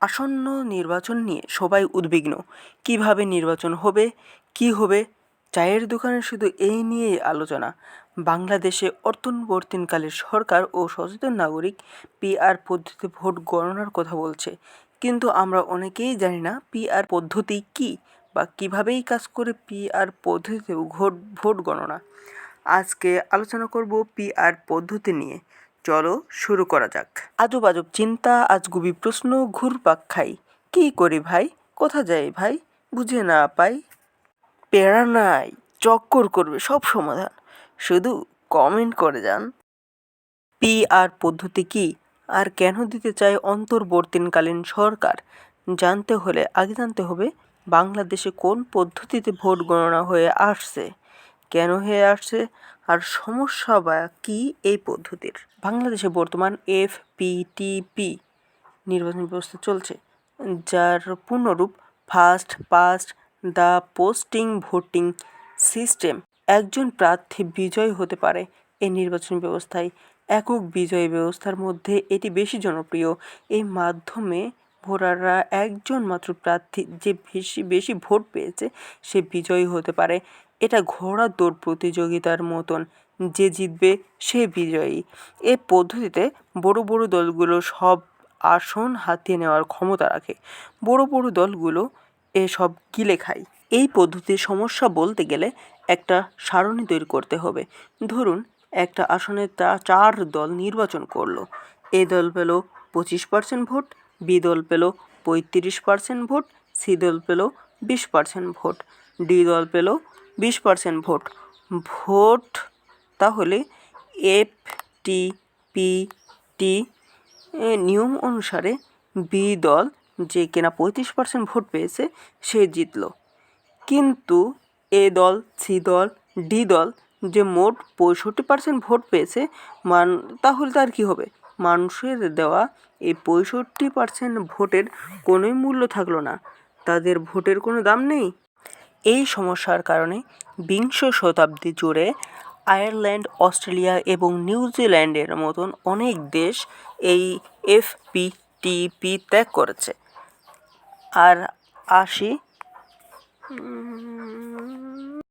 আসন্ন নির্বাচন নিয়ে সবাই উদ্বিগ্ন। কীভাবে নির্বাচন হবে? কী হবে? চায়ের দোকানে শুধু এই নিয়েই আলোচনা। বাংলাদেশে অন্তর্বর্তীকালীন সরকার ও সচেতন নাগরিক পিআর পদ্ধতিতে ভোট গণনার কথা বলছে। কিন্তু আমরা অনেকেই জানি না পিআর পদ্ধতি কী বা কীভাবেই কাজ করে পিআর পদ্ধতিতে ভোট ভোট গণনা। আজকে আলোচনা করব পিআর পদ্ধতি নিয়ে। চলো শুরু করা যাক। আজব আজব চিন্তা আজগুবি প্রশ্ন, ঘুরপাক খাই। কী করি ভাই? কোথা যাই ভাই? বুঝে না পাই। প্যারা নাই, চক্কর করবে সব সমাধান। শুধু কমেন্ট করে যান। পি আর পদ্ধতি কী? আর কেন দিতে চায় অন্তর্বর্তীকালীন সরকার? জানতে হলে আগে জানতে হবে, বাংলাদেশে কোন পদ্ধতিতে ভোট গণনা হয়ে আসছে? কেন হয়ে আসছে? আর সমস্যা বা কী এই পদ্ধতির? বাংলাদেশে বর্তমান এফপিটিপি নির্বাচন ব্যবস্থা চলছে, যার পূর্ণরূপ first past the posting voting system. একজন প্রার্থী বিজয়ী হতে পারে এই নির্বাচনী ব্যবস্থায়। একক বিজয় ব্যবস্থার মধ্যে এটি বেশি জনপ্রিয়। এই মাধ্যমে ভোটাররা একজন মাত্র প্রার্থী যে বেশি বেশি ভোট পেয়েছে সে বিজয়ী হতে পারে। এটা ঘোড়া দৌড় প্রতিযোগিতার মতন। যে জিতবে সে বিজয়ী। এ পদ্ধতিতে বড় বড় দলগুলো সব আসন হাতিয়ে নেওয়ার ক্ষমতা রাখে। বড় বড় দলগুলো এসব গিলে খায়। এই পদ্ধতির সমস্যা বলতে গেলে একটা সারণী তৈরি করতে হবে। ধরুন, একটা আসনে তা চার দল নির্বাচন করল। এ দল পেল পঁচিশ পার্সেন্ট ভোট বি দল পেল পঁয়ত্রিশ পার্সেন্ট ভোট সি দল পেল বিশ পার্সেন্ট ভোট ডি দল পেল বিশ পার্সেন্ট ভোট। ভোট তাহলে এফ টি পি টি নিয়ম অনুসারে বি দল যে কিনা পঁয়ত্রিশ পার্সেন্ট ভোট পেয়েছে, সে জিতলো। কিন্তু এ দল, সি দল, ডি দল যে মোট পঁয়ষট্টি পার্সেন্ট ভোট পেয়েছে, মান তাহলে তার কী হবে? মানুষের দেওয়া এই পঁয়ষট্টি পার্সেন্ট ভোটের কোনোই মূল্য থাকল না। তাদের ভোটের কোনো দাম নেই। এই সমস্যার কারণে বিংশ শতাব্দী জুড়ে আয়ারল্যান্ড, অস্ট্রেলিয়া এবং নিউজিল্যান্ডের মতন অনেক দেশ এই এফপিটিপি ত্যাগ করেছে। আর আসি